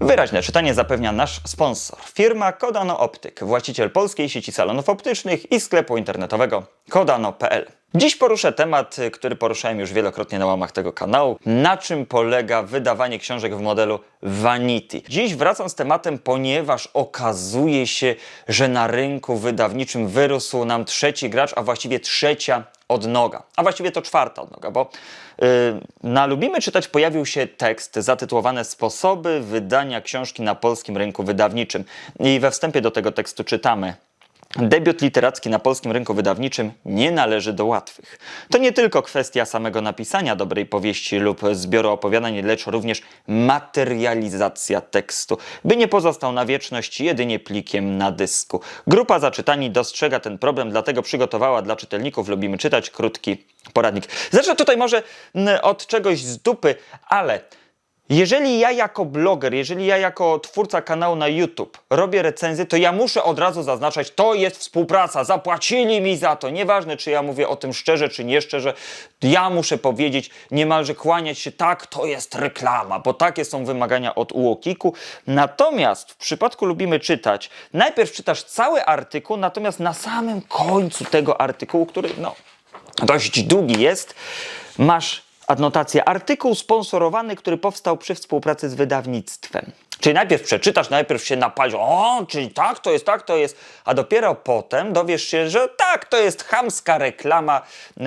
Wyraźne czytanie zapewnia nasz sponsor, firma Kodano Optyk, właściciel polskiej sieci salonów optycznych i sklepu internetowego kodano.pl. Dziś poruszę temat, który poruszałem już wielokrotnie na łamach tego kanału. Na czym polega wydawanie książek w modelu Vanity? Dziś wracam z tematem, ponieważ okazuje się, że na rynku wydawniczym wyrósł nam trzeci gracz, a właściwie trzecia odnoga. A właściwie to czwarta odnoga, bo yy, na Lubimy Czytać pojawił się tekst zatytułowany Sposoby wydania książki na polskim rynku wydawniczym. I we wstępie do tego tekstu czytamy. Debiut literacki na polskim rynku wydawniczym nie należy do łatwych. To nie tylko kwestia samego napisania dobrej powieści lub zbioru opowiadań, lecz również materializacja tekstu, by nie pozostał na wieczność jedynie plikiem na dysku. Grupa zaczytani dostrzega ten problem, dlatego przygotowała dla czytelników Lubimy Czytać krótki poradnik. Zacznę tutaj może od czegoś z dupy, ale jeżeli ja jako bloger, jeżeli ja jako twórca kanału na YouTube robię recenzję, to ja muszę od razu zaznaczać, to jest współpraca, zapłacili mi za to. Nieważne, czy ja mówię o tym szczerze, czy nie szczerze, ja muszę powiedzieć, niemalże kłaniać się, tak, to jest reklama, bo takie są wymagania od UOKiK-u. Natomiast w przypadku lubimy czytać, najpierw czytasz cały artykuł, natomiast na samym końcu tego artykułu, który no, dość długi jest, masz adnotację artykuł sponsorowany, który powstał przy współpracy z wydawnictwem. Czyli najpierw przeczytasz, najpierw się napalisz, o, czyli tak to jest, tak to jest, a dopiero potem dowiesz się, że tak, to jest chamska reklama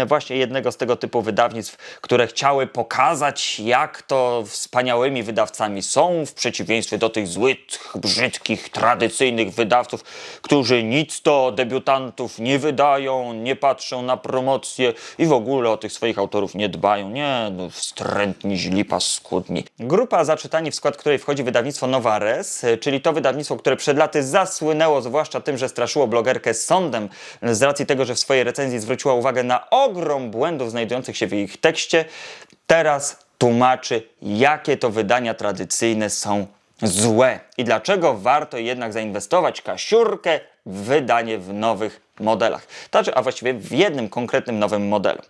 właśnie jednego z tego typu wydawnictw, które chciały pokazać, jak to wspaniałymi wydawcami są, w przeciwieństwie do tych złych, brzydkich, tradycyjnych wydawców, którzy nic do debiutantów nie wydają, nie patrzą na promocję i w ogóle o tych swoich autorów nie dbają. Nie, no, wstrętni, źli, paskudni. Grupa Zaczytani, w skład której wchodzi wydawnictwo Novares, y, czyli to wydawnictwo, które przed laty zasłynęło zwłaszcza tym, że straszyło blogerkę sądem z racji tego, że w swojej recenzji zwróciła uwagę na ogrom błędów znajdujących się w ich tekście, teraz tłumaczy, jakie to wydania tradycyjne są złe i dlaczego warto jednak zainwestować kasiurkę w wydanie w nowych modelach. Znaczy, a właściwie w jednym konkretnym nowym modelu.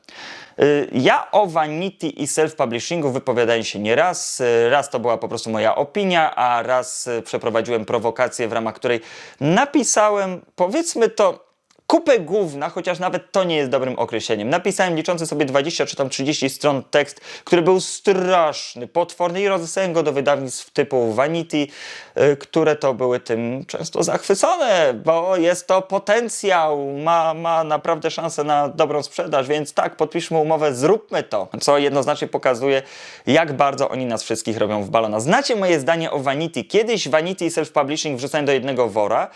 Y, Ja o Vanity i self-publishingu wypowiadałem się nie raz. Y, Raz to była po prostu moja opinia, a raz y, przeprowadziłem prowokację, w ramach której napisałem, powiedzmy to, kupę gówna, chociaż nawet to nie jest dobrym określeniem. Napisałem liczący sobie 20 czy tam 30 stron tekst, który był straszny, potworny i rozesłałem go do wydawnictw typu Vanity, y, które to były tym często zachwycone, bo jest to potencjał, ma, ma naprawdę szansę na dobrą sprzedaż, więc tak, podpiszmy umowę, zróbmy to, co jednoznacznie pokazuje, jak bardzo oni nas wszystkich robią w balona. Znacie moje zdanie o Vanity. Kiedyś Vanity i self-publishing wrzucałem do jednego wora.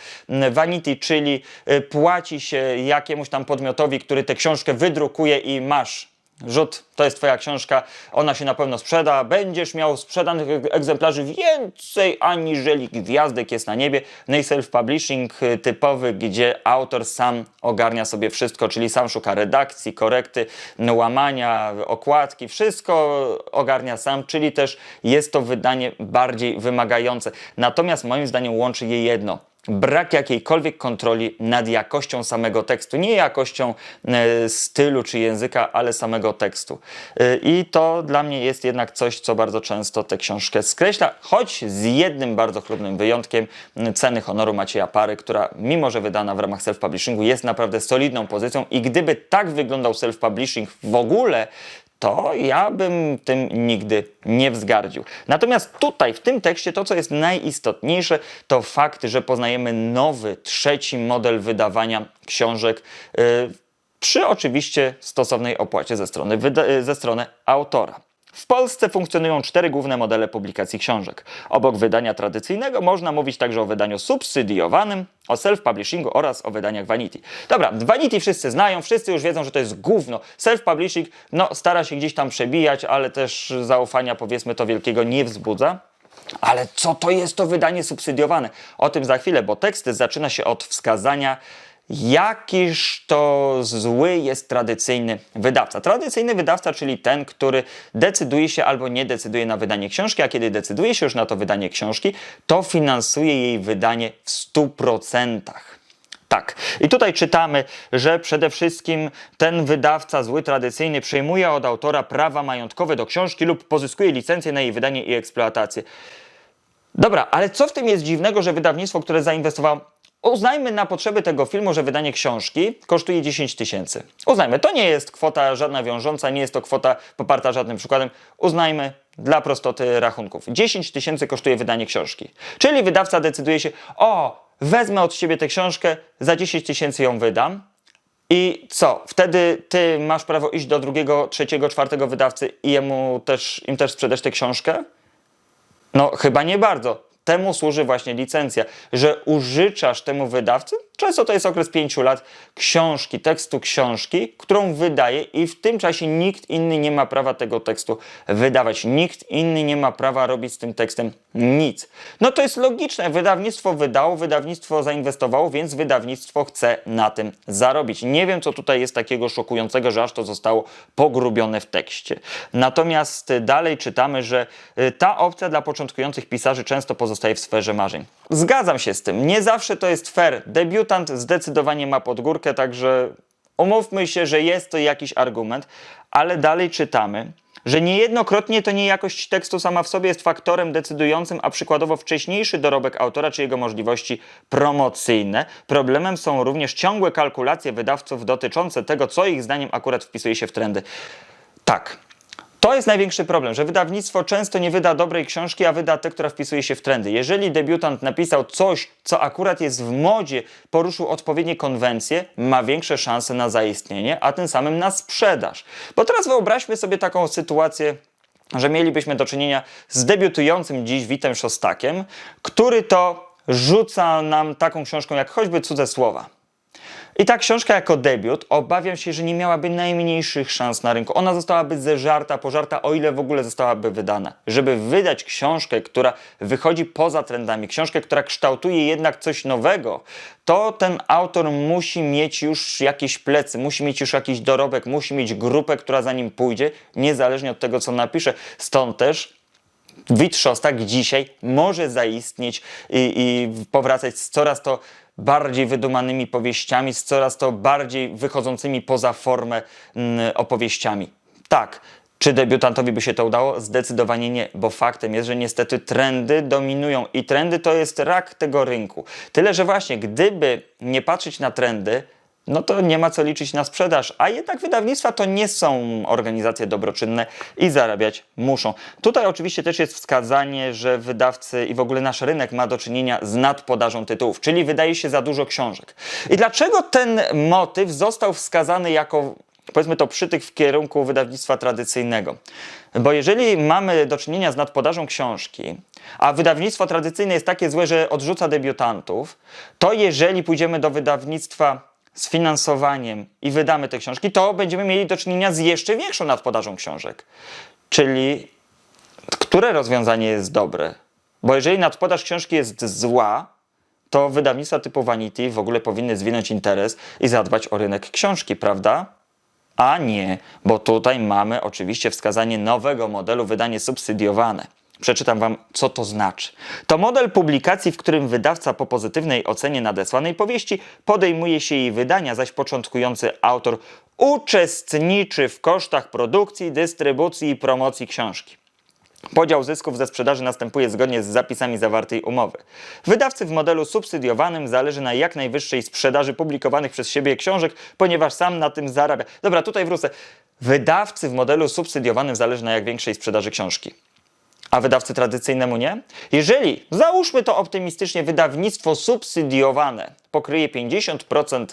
Vanity, czyli y, płaci się jakiemuś tam podmiotowi, który tę książkę wydrukuje i masz rzut, to jest twoja książka, ona się na pewno sprzeda, będziesz miał sprzedanych egzemplarzy więcej aniżeli gwiazdek jest na niebie. No i self-publishing typowy, gdzie autor sam ogarnia sobie wszystko, czyli sam szuka redakcji, korekty, łamania, okładki, wszystko ogarnia sam, czyli też jest to wydanie bardziej wymagające. Natomiast moim zdaniem łączy je jedno – brak jakiejkolwiek kontroli nad jakością samego tekstu. Nie jakością e, stylu czy języka, ale samego tekstu. E, I to dla mnie jest jednak coś, co bardzo często tę książkę skreśla, choć z jednym bardzo chlubnym wyjątkiem ceny honoru Macieja Pary, która mimo, że wydana w ramach self-publishingu jest naprawdę solidną pozycją i gdyby tak wyglądał self-publishing w ogóle, to ja bym tym nigdy nie wzgardził. Natomiast tutaj, w tym tekście, to co jest najistotniejsze, to fakt, że poznajemy nowy, trzeci model wydawania książek. Yy, przy oczywiście stosownej opłacie ze strony, y, ze strony autora. W Polsce funkcjonują cztery główne modele publikacji książek. Obok wydania tradycyjnego można mówić także o wydaniu subsydiowanym, o self-publishingu oraz o wydaniach Vanity. Dobra, Vanity wszyscy znają, wszyscy już wiedzą, że to jest gówno. Self-publishing no, stara się gdzieś tam przebijać, ale też zaufania powiedzmy to wielkiego nie wzbudza. Ale co to jest to wydanie subsydiowane? O tym za chwilę, bo tekst zaczyna się od wskazania, jakiż to zły jest tradycyjny wydawca. Tradycyjny wydawca, czyli ten, który decyduje się albo nie decyduje na wydanie książki, a kiedy decyduje się już na to wydanie książki, to finansuje jej wydanie w 100%. Tak. I tutaj czytamy, że przede wszystkim ten wydawca zły tradycyjny przejmuje od autora prawa majątkowe do książki lub pozyskuje licencję na jej wydanie i eksploatację. Dobra, ale co w tym jest dziwnego, że wydawnictwo, które zainwestowało. Uznajmy na potrzeby tego filmu, że wydanie książki kosztuje 10 tysięcy. Uznajmy, to nie jest kwota żadna wiążąca, nie jest to kwota poparta żadnym przykładem. Uznajmy dla prostoty rachunków. 10 tysięcy kosztuje wydanie książki. Czyli wydawca decyduje się, o, wezmę od ciebie tę książkę, za 10 tysięcy ją wydam. I co? Wtedy ty masz prawo iść do drugiego, trzeciego, czwartego wydawcy i jemu też, im też sprzedać tę książkę? No, chyba nie bardzo. Temu służy właśnie licencja, że użyczasz temu wydawcy, często to jest okres pięciu lat, książki, tekstu książki, którą wydaje i w tym czasie nikt inny nie ma prawa tego tekstu wydawać. Nikt inny nie ma prawa robić z tym tekstem nic. No to jest logiczne. Wydawnictwo wydało, wydawnictwo zainwestowało, więc wydawnictwo chce na tym zarobić. Nie wiem, co tutaj jest takiego szokującego, że aż to zostało pogrubione w tekście. Natomiast dalej czytamy, że y, ta opcja dla początkujących pisarzy często pozostaje w sferze marzeń. Zgadzam się z tym. Nie zawsze to jest fair. Debiutant zdecydowanie ma podgórkę, także umówmy się, że jest to jakiś argument, ale dalej czytamy, że niejednokrotnie to nie jakość tekstu sama w sobie jest faktorem decydującym, a przykładowo wcześniejszy dorobek autora czy jego możliwości promocyjne. Problemem są również ciągłe kalkulacje wydawców dotyczące tego, co ich zdaniem akurat wpisuje się w trendy. Tak. To jest największy problem, że wydawnictwo często nie wyda dobrej książki, a wyda tę, która wpisuje się w trendy. Jeżeli debiutant napisał coś, co akurat jest w modzie, poruszył odpowiednie konwencje, ma większe szanse na zaistnienie, a tym samym na sprzedaż. Bo teraz wyobraźmy sobie taką sytuację, że mielibyśmy do czynienia z debiutującym dziś Witem Szostakiem, który to rzuca nam taką książką jak choćby Cudze Słowa. I ta książka jako debiut obawiam się, że nie miałaby najmniejszych szans na rynku. Ona zostałaby zeżarta, pożarta, o ile w ogóle zostałaby wydana. Żeby wydać książkę, która wychodzi poza trendami, książkę, która kształtuje jednak coś nowego, to ten autor musi mieć już jakieś plecy, musi mieć już jakiś dorobek, musi mieć grupę, która za nim pójdzie, niezależnie od tego, co napisze. Stąd też Wit Szostak dzisiaj może zaistnieć i, i powracać z coraz to bardziej wydumanymi powieściami, z coraz to bardziej wychodzącymi poza formę mm, opowieściami. Tak, czy debiutantowi by się to udało? Zdecydowanie nie, bo faktem jest, że niestety trendy dominują i trendy to jest rak tego rynku. Tyle, że właśnie gdyby nie patrzeć na trendy, no to nie ma co liczyć na sprzedaż, a jednak wydawnictwa to nie są organizacje dobroczynne i zarabiać muszą. Tutaj oczywiście też jest wskazanie, że wydawcy i w ogóle nasz rynek ma do czynienia z nadpodażą tytułów, czyli wydaje się za dużo książek. I dlaczego ten motyw został wskazany jako powiedzmy to przytyk w kierunku wydawnictwa tradycyjnego. Bo jeżeli mamy do czynienia z nadpodażą książki, a wydawnictwo tradycyjne jest takie złe, że odrzuca debiutantów, to jeżeli pójdziemy do wydawnictwa z finansowaniem i wydamy te książki, to będziemy mieli do czynienia z jeszcze większą nadpodażą książek. Czyli które rozwiązanie jest dobre? Bo jeżeli nadpodaż książki jest zła, to wydawnictwa typu Vanity w ogóle powinny zwinąć interes i zadbać o rynek książki, prawda? A nie, bo tutaj mamy oczywiście wskazanie nowego modelu wydanie subsydiowane. Przeczytam Wam, co to znaczy. To model publikacji, w którym wydawca po pozytywnej ocenie nadesłanej powieści podejmuje się jej wydania, zaś początkujący autor uczestniczy w kosztach produkcji, dystrybucji i promocji książki. Podział zysków ze sprzedaży następuje zgodnie z zapisami zawartej umowy. Wydawcy w modelu subsydiowanym zależy na jak najwyższej sprzedaży publikowanych przez siebie książek, ponieważ sam na tym zarabia. Dobra, tutaj wrócę. Wydawcy w modelu subsydiowanym zależy na jak większej sprzedaży książki. A wydawcy tradycyjnemu nie? Jeżeli, załóżmy to optymistycznie, wydawnictwo subsydiowane pokryje 50%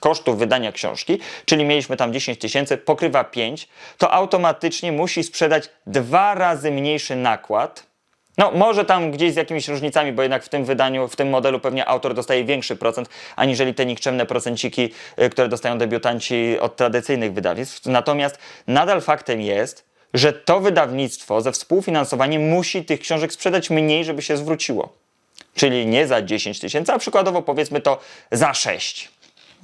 kosztów wydania książki, czyli mieliśmy tam 10 tysięcy, pokrywa 5, to automatycznie musi sprzedać dwa razy mniejszy nakład. No, może tam gdzieś z jakimiś różnicami, bo jednak w tym wydaniu, w tym modelu pewnie autor dostaje większy procent, aniżeli te nikczemne procenciki, y, które dostają debiutanci od tradycyjnych wydawnictw. Natomiast nadal faktem jest, że to wydawnictwo ze współfinansowaniem musi tych książek sprzedać mniej, żeby się zwróciło. Czyli nie za 10 tysięcy, a przykładowo powiedzmy to za 6.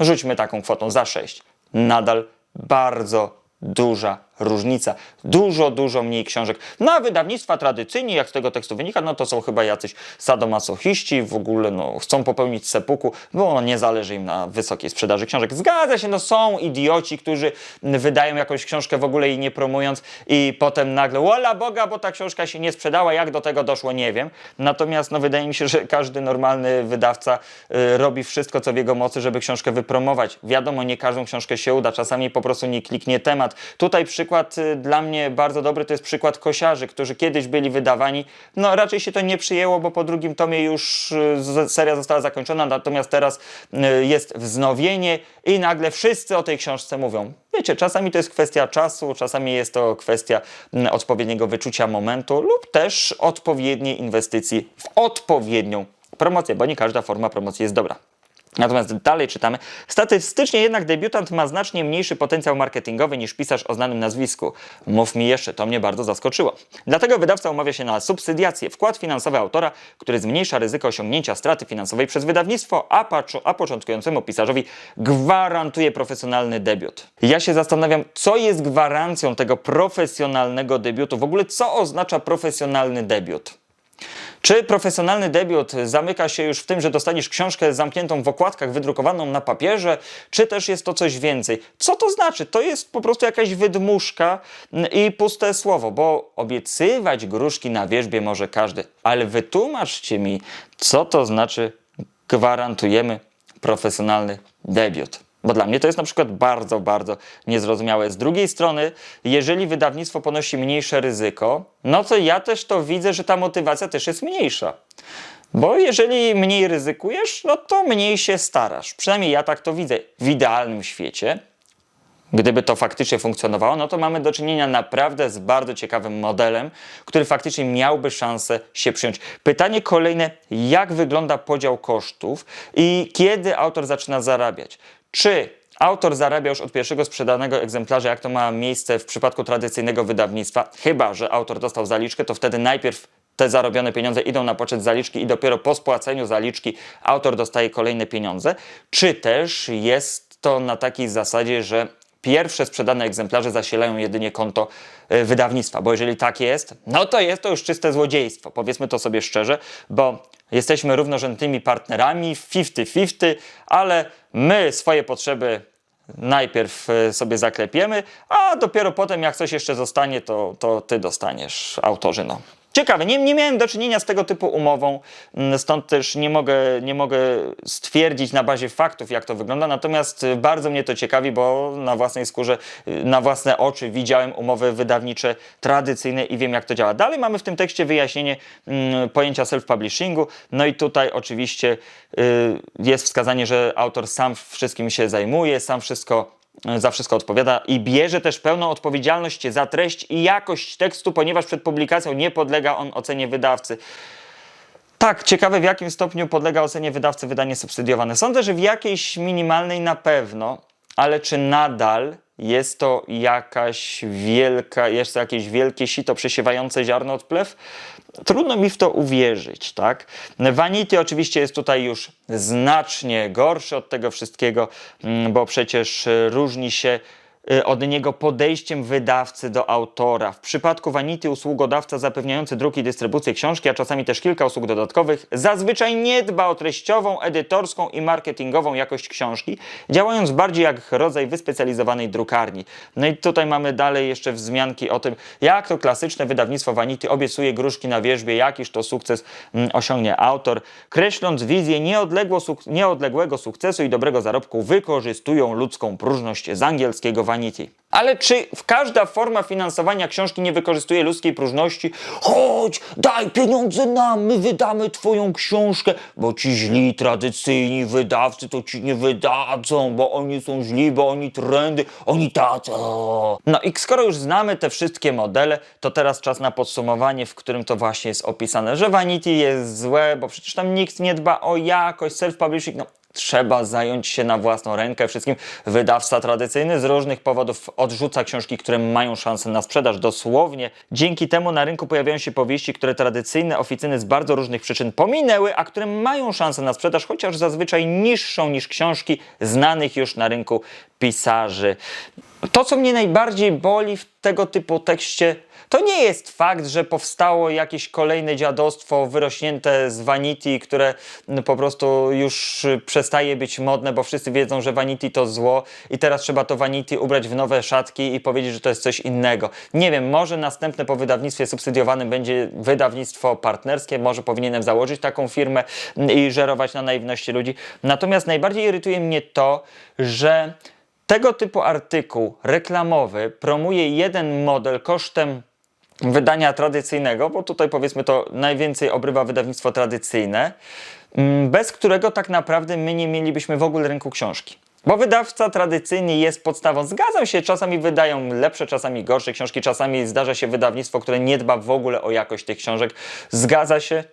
Rzućmy taką kwotą za 6. Nadal bardzo duża różnica. Dużo, dużo mniej książek. No a wydawnictwa tradycyjnie, jak z tego tekstu wynika, no to są chyba jacyś sadomasochiści, w ogóle no, chcą popełnić sepuku, bo nie zależy im na wysokiej sprzedaży książek. Zgadza się, no są idioci, którzy wydają jakąś książkę w ogóle jej nie promując i potem nagle, wola Boga, bo ta książka się nie sprzedała, jak do tego doszło, nie wiem. Natomiast no wydaje mi się, że każdy normalny wydawca y, robi wszystko, co w jego mocy, żeby książkę wypromować. Wiadomo, nie każdą książkę się uda, czasami po prostu nie kliknie temat. Tutaj przykład y, dla mnie bardzo dobry to jest przykład kosiarzy, którzy kiedyś byli wydawani. No raczej się to nie przyjęło, bo po drugim tomie już y, seria została zakończona, natomiast teraz y, jest wznowienie i nagle wszyscy o tej książce mówią. Wiecie, czasami to jest kwestia czasu, czasami jest to kwestia mm, odpowiedniego wyczucia momentu lub też odpowiedniej inwestycji w odpowiednią promocję, bo nie każda forma promocji jest dobra. Natomiast dalej czytamy. Statystycznie jednak debiutant ma znacznie mniejszy potencjał marketingowy niż pisarz o znanym nazwisku. Mów mi jeszcze, to mnie bardzo zaskoczyło. Dlatego wydawca umawia się na subsydiację, wkład finansowy autora, który zmniejsza ryzyko osiągnięcia straty finansowej przez wydawnictwo, a, paczu- a początkującemu pisarzowi gwarantuje profesjonalny debiut. Ja się zastanawiam, co jest gwarancją tego profesjonalnego debiutu? W ogóle co oznacza profesjonalny debiut? Czy profesjonalny debiut zamyka się już w tym, że dostaniesz książkę zamkniętą w okładkach, wydrukowaną na papierze, czy też jest to coś więcej? Co to znaczy? To jest po prostu jakaś wydmuszka mm, i puste słowo, bo obiecywać gruszki na wierzbie może każdy, ale wytłumaczcie mi, co to znaczy gwarantujemy profesjonalny debiut. Bo dla mnie to jest na przykład bardzo, bardzo niezrozumiałe. Z drugiej strony, jeżeli wydawnictwo ponosi mniejsze ryzyko, no to ja też to widzę, że ta motywacja też jest mniejsza. Bo jeżeli mniej ryzykujesz, no to mniej się starasz. Przynajmniej ja tak to widzę. W idealnym świecie, Gdyby to faktycznie funkcjonowało, no to mamy do czynienia naprawdę z bardzo ciekawym modelem, który faktycznie miałby szansę się przyjąć. Pytanie kolejne, jak wygląda podział kosztów i kiedy autor zaczyna zarabiać? Czy autor zarabia już od pierwszego sprzedanego egzemplarza, jak to ma miejsce w przypadku tradycyjnego wydawnictwa? Chyba, że autor dostał zaliczkę, to wtedy najpierw te zarobione pieniądze idą na poczet zaliczki i dopiero po spłaceniu zaliczki autor dostaje kolejne pieniądze. Czy też jest to na takiej zasadzie, że pierwsze sprzedane egzemplarze zasilają jedynie konto y, wydawnictwa, bo jeżeli tak jest, no to jest to już czyste złodziejstwo. Powiedzmy to sobie szczerze, bo jesteśmy równorzędnymi partnerami, 50-50, ale my swoje potrzeby najpierw y, sobie zaklepiemy, a dopiero potem jak coś jeszcze zostanie, to, to ty dostaniesz, autorzy, no. Ciekawe, nie, nie miałem do czynienia z tego typu umową, mm, stąd też nie mogę, nie mogę stwierdzić na bazie faktów, jak to wygląda, natomiast y, bardzo mnie to ciekawi, bo na własnej skórze, y, na własne oczy widziałem umowy wydawnicze tradycyjne i wiem, jak to działa. Dalej mamy w tym tekście wyjaśnienie mm, pojęcia self-publishingu, no i tutaj oczywiście y, jest wskazanie, że autor sam wszystkim się zajmuje, sam wszystko za wszystko odpowiada i bierze też pełną odpowiedzialność za treść i jakość tekstu, ponieważ przed publikacją nie podlega on ocenie wydawcy. Tak, ciekawe w jakim stopniu podlega ocenie wydawcy wydanie subsydiowane. Sądzę, że w jakiejś minimalnej na pewno, ale czy nadal jest to jakaś wielka, jest to jakieś wielkie sito przesiewające ziarno od plew? Trudno mi w to uwierzyć, tak? Vanity oczywiście jest tutaj już znacznie gorszy od tego wszystkiego, mm, bo przecież y, różni się od niego podejściem wydawcy do autora. W przypadku Vanity usługodawca zapewniający druk i dystrybucję książki, a czasami też kilka usług dodatkowych, zazwyczaj nie dba o treściową, edytorską i marketingową jakość książki, działając bardziej jak rodzaj wyspecjalizowanej drukarni. No i tutaj mamy dalej jeszcze wzmianki o tym, jak to klasyczne wydawnictwo Vanity obiecuje gruszki na wierzbie, jakiż to sukces mm, osiągnie autor. Kreśląc wizję nieodległego sukcesu i dobrego zarobku, wykorzystują ludzką próżność z angielskiego Ale czy każda forma finansowania książki nie wykorzystuje ludzkiej próżności? Chodź, daj pieniądze nam, my wydamy twoją książkę, bo ci źli, tradycyjni wydawcy to ci nie wydadzą, bo oni są źli, bo oni trendy, oni tacy. No i skoro już znamy te wszystkie modele, to teraz czas na podsumowanie, w którym to właśnie jest opisane, że Vanity jest złe, bo przecież tam nikt nie dba o jakość, self-publishing, no trzeba zająć się na własną rękę wszystkim. Wydawca tradycyjny z różnych powodów odrzuca książki, które mają szansę na sprzedaż. Dosłownie dzięki temu na rynku pojawiają się powieści, które tradycyjne oficyny z bardzo różnych przyczyn pominęły, a które mają szansę na sprzedaż, chociaż zazwyczaj niższą niż książki znanych już na rynku pisarzy. To, co mnie najbardziej boli w tego typu tekście, to nie jest fakt, że powstało jakieś kolejne dziadostwo wyrośnięte z Vanity, które mm, po prostu już przestaje być modne, bo wszyscy wiedzą, że Vanity to zło i teraz trzeba to Vanity ubrać w nowe szatki i powiedzieć, że to jest coś innego. Nie wiem, może następne po wydawnictwie subsydiowanym będzie wydawnictwo partnerskie, może powinienem założyć taką firmę i żerować na naiwności ludzi. Natomiast najbardziej irytuje mnie to, że tego typu artykuł reklamowy promuje jeden model kosztem wydania tradycyjnego, bo tutaj powiedzmy to najwięcej obrywa wydawnictwo tradycyjne, mm, bez którego tak naprawdę my nie mielibyśmy w ogóle rynku książki. Bo wydawca tradycyjny jest podstawą. Zgadzam się, czasami wydają lepsze, czasami gorsze książki, czasami zdarza się wydawnictwo, które nie dba w ogóle o jakość tych książek. Zgadza się,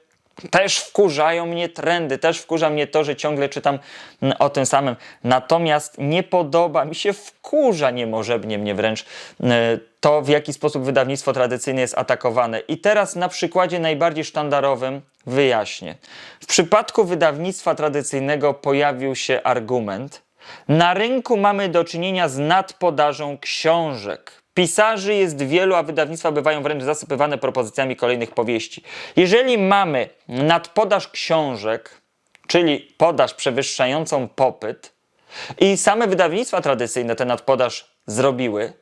też wkurzają mnie trendy, też wkurza mnie to, że ciągle czytam mm, o tym samym. Natomiast nie podoba mi się, wkurza niemożebnie mnie wręcz mm, to, w jaki sposób wydawnictwo tradycyjne jest atakowane. I teraz na przykładzie najbardziej sztandarowym wyjaśnię. W przypadku wydawnictwa tradycyjnego pojawił się argument, na rynku mamy do czynienia z nadpodażą książek. Pisarzy jest wielu, a wydawnictwa bywają wręcz zasypywane propozycjami kolejnych powieści. Jeżeli mamy nadpodaż książek, czyli podaż przewyższającą popyt, i same wydawnictwa tradycyjne tę nadpodaż zrobiły,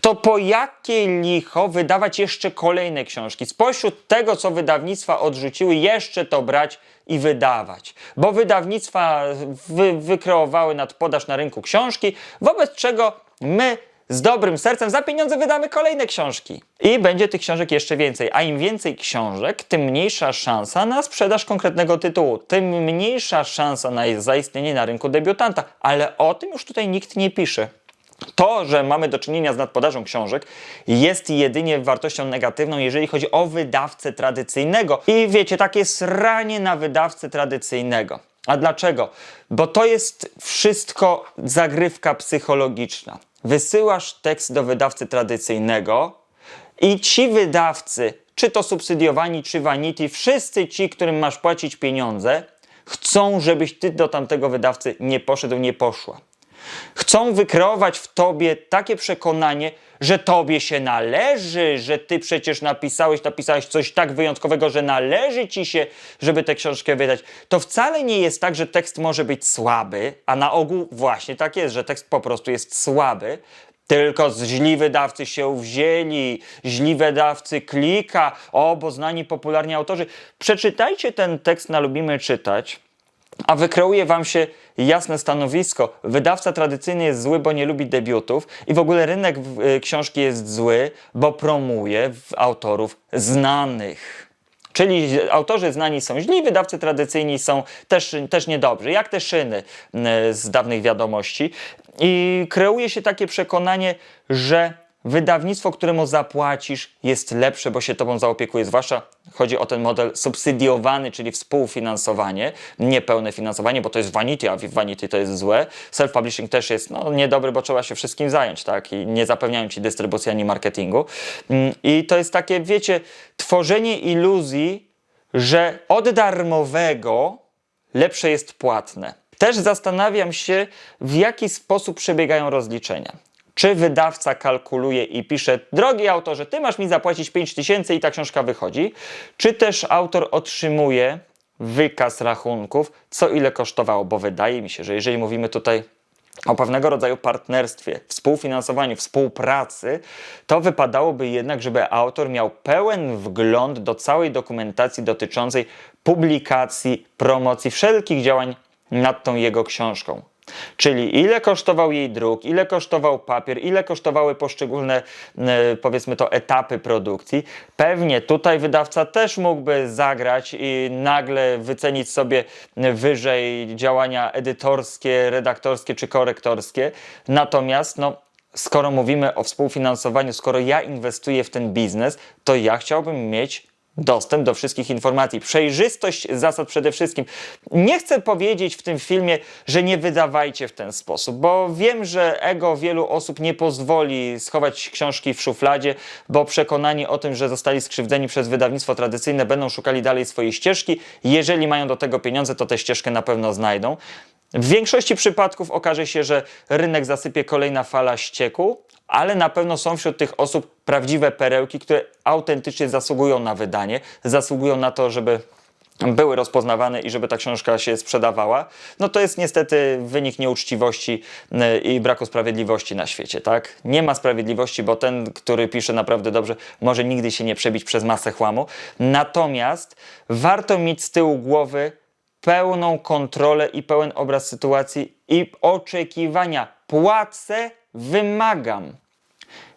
to po jakie licho wydawać jeszcze kolejne książki? Spośród tego, co wydawnictwa odrzuciły, jeszcze to brać i wydawać. Bo wydawnictwa wy, wykreowały nadpodaż na rynku książki, wobec czego my z dobrym sercem za pieniądze wydamy kolejne książki. I będzie tych książek jeszcze więcej. A im więcej książek, tym mniejsza szansa na sprzedaż konkretnego tytułu, tym mniejsza szansa na zaistnienie na rynku debiutanta. Ale o tym już tutaj nikt nie pisze. To, że mamy do czynienia z nadpodażą książek, jest jedynie wartością negatywną, jeżeli chodzi o wydawcę tradycyjnego. I wiecie, takie sranie na wydawcę tradycyjnego. A dlaczego? Bo to jest wszystko zagrywka psychologiczna. Wysyłasz tekst do wydawcy tradycyjnego i ci wydawcy, czy to subsydiowani, czy vanity, wszyscy ci, którym masz płacić pieniądze, chcą, żebyś ty do tamtego wydawcy nie poszedł, nie poszła. Chcą wykreować w tobie takie przekonanie, że tobie się należy, że ty przecież napisałeś, napisałeś coś tak wyjątkowego, że należy ci się, żeby tę książkę wydać. To wcale nie jest tak, że tekst może być słaby, a na ogół właśnie tak jest, że tekst po prostu jest słaby. Tylko źli wydawcy się wzięli, źli wydawcy klika, o, bo znani popularni autorzy. Przeczytajcie ten tekst na Lubimy Czytać a wykreuje wam się jasne stanowisko. Wydawca tradycyjny jest zły, bo nie lubi debiutów i w ogóle rynek y, książki jest zły, bo promuje autorów znanych. Czyli autorzy znani są źli, wydawcy tradycyjni są też, też niedobrzy, jak te szyny y, z dawnych wiadomości. I kreuje się takie przekonanie, że wydawnictwo, któremu zapłacisz, jest lepsze, bo się tobą zaopiekuje. Zwłaszcza chodzi o ten model subsydiowany, czyli współfinansowanie, nie pełne finansowanie, bo to jest vanity, a vanity to jest złe. Self-publishing też jest no, niedobry, bo trzeba się wszystkim zająć, tak? I nie zapewniają ci dystrybucji ani marketingu. Mm, I to jest takie, wiecie, tworzenie iluzji, że od darmowego lepsze jest płatne. Też zastanawiam się, w jaki sposób przebiegają rozliczenia. Czy wydawca kalkuluje i pisze, drogi autorze, ty masz mi zapłacić 5 tysięcy i ta książka wychodzi, czy też autor otrzymuje wykaz rachunków, co ile kosztowało, bo wydaje mi się, że jeżeli mówimy tutaj o pewnego rodzaju partnerstwie, współfinansowaniu, współpracy, to wypadałoby jednak, żeby autor miał pełen wgląd do całej dokumentacji dotyczącej publikacji, promocji, wszelkich działań nad tą jego książką. Czyli ile kosztował jej druk, ile kosztował papier, ile kosztowały poszczególne, e, powiedzmy to, etapy produkcji. Pewnie tutaj wydawca też mógłby zagrać i nagle wycenić sobie wyżej działania edytorskie, redaktorskie czy korektorskie. Natomiast, no, skoro mówimy o współfinansowaniu, skoro ja inwestuję w ten biznes, to ja chciałbym mieć dostęp do wszystkich informacji, przejrzystość zasad przede wszystkim. Nie chcę powiedzieć w tym filmie, że nie wydawajcie w ten sposób, bo wiem, że ego wielu osób nie pozwoli schować książki w szufladzie, bo przekonani o tym, że zostali skrzywdzeni przez wydawnictwo tradycyjne, będą szukali dalej swojej ścieżki. Jeżeli mają do tego pieniądze, to tę ścieżkę na pewno znajdą. W większości przypadków okaże się, że rynek zasypie kolejna fala ścieku, ale na pewno są wśród tych osób prawdziwe perełki, które autentycznie zasługują na wydanie, zasługują na to, żeby były rozpoznawane i żeby ta książka się sprzedawała, no to jest niestety wynik nieuczciwości y, i braku sprawiedliwości na świecie, tak? Nie ma sprawiedliwości, bo ten, który pisze naprawdę dobrze, może nigdy się nie przebić przez masę chłamu. Natomiast warto mieć z tyłu głowy pełną kontrolę i pełen obraz sytuacji i oczekiwania. Płacę, wymagam.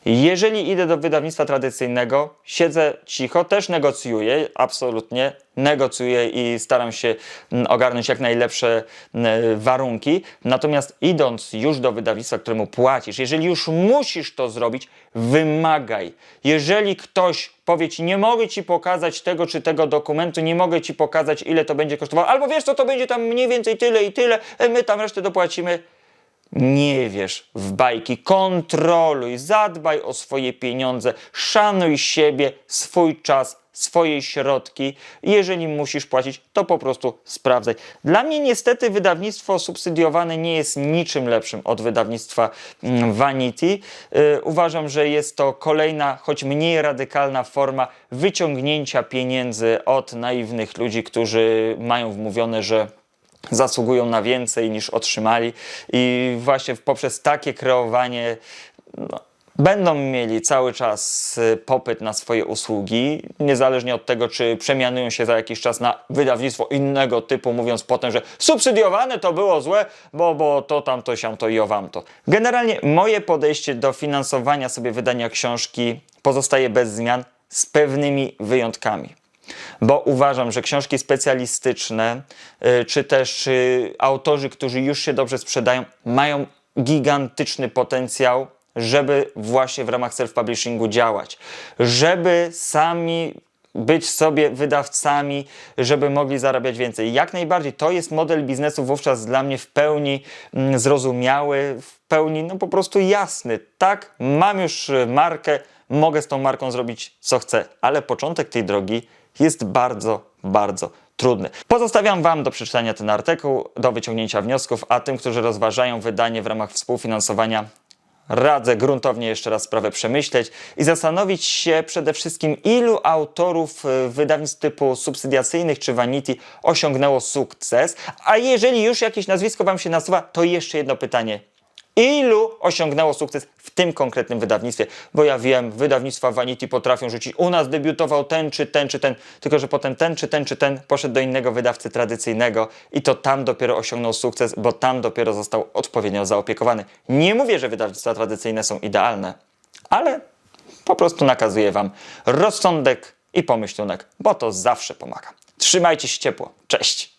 Jeżeli idę do wydawnictwa tradycyjnego, siedzę cicho, też negocjuję, absolutnie negocjuję i staram się mm, ogarnąć jak najlepsze mm, warunki. Natomiast idąc już do wydawnictwa, któremu płacisz, jeżeli już musisz to zrobić, wymagaj. Jeżeli ktoś powie ci, nie mogę ci pokazać tego czy tego dokumentu, nie mogę ci pokazać, ile to będzie kosztowało, albo wiesz co, to będzie tam mniej więcej tyle i tyle, my tam resztę dopłacimy nie wiesz w bajki, kontroluj, zadbaj o swoje pieniądze, szanuj siebie, swój czas, swoje środki. Jeżeli musisz płacić, to po prostu sprawdzaj. Dla mnie niestety wydawnictwo subsydiowane nie jest niczym lepszym od wydawnictwa mm, Vanity. Yy, uważam, że jest to kolejna, choć mniej radykalna forma wyciągnięcia pieniędzy od naiwnych ludzi, którzy mają wmówione, że zasługują na więcej niż otrzymali i właśnie poprzez takie kreowanie no, będą mieli cały czas y, popyt na swoje usługi, niezależnie od tego, czy przemianują się za jakiś czas na wydawnictwo innego typu, mówiąc potem, że subsydiowane to było złe, bo, bo to tam, to to i owam to. Generalnie moje podejście do finansowania sobie wydania książki pozostaje bez zmian z pewnymi wyjątkami bo uważam, że książki specjalistyczne, y, czy też y, autorzy, którzy już się dobrze sprzedają, mają gigantyczny potencjał, żeby właśnie w ramach self-publishingu działać, żeby sami być sobie wydawcami, żeby mogli zarabiać więcej. Jak najbardziej to jest model biznesu wówczas dla mnie w pełni mm, zrozumiały, w pełni no po prostu jasny. Tak, mam już y, markę, mogę z tą marką zrobić co chcę, ale początek tej drogi jest bardzo, bardzo trudny. Pozostawiam Wam do przeczytania ten artykuł, do wyciągnięcia wniosków, a tym, którzy rozważają wydanie w ramach współfinansowania, radzę gruntownie jeszcze raz sprawę przemyśleć i zastanowić się przede wszystkim, ilu autorów y, wydawnictw typu subsydiacyjnych czy Vanity osiągnęło sukces, a jeżeli już jakieś nazwisko Wam się nasuwa, to jeszcze jedno pytanie ilu osiągnęło sukces w tym konkretnym wydawnictwie. Bo ja wiem, wydawnictwa Vanity potrafią rzucić, u nas debiutował ten czy ten czy ten, tylko że potem ten czy ten czy ten poszedł do innego wydawcy tradycyjnego i to tam dopiero osiągnął sukces, bo tam dopiero został odpowiednio zaopiekowany. Nie mówię, że wydawnictwa tradycyjne są idealne, ale po prostu nakazuję Wam rozsądek i pomyślunek, bo to zawsze pomaga. Trzymajcie się ciepło. Cześć!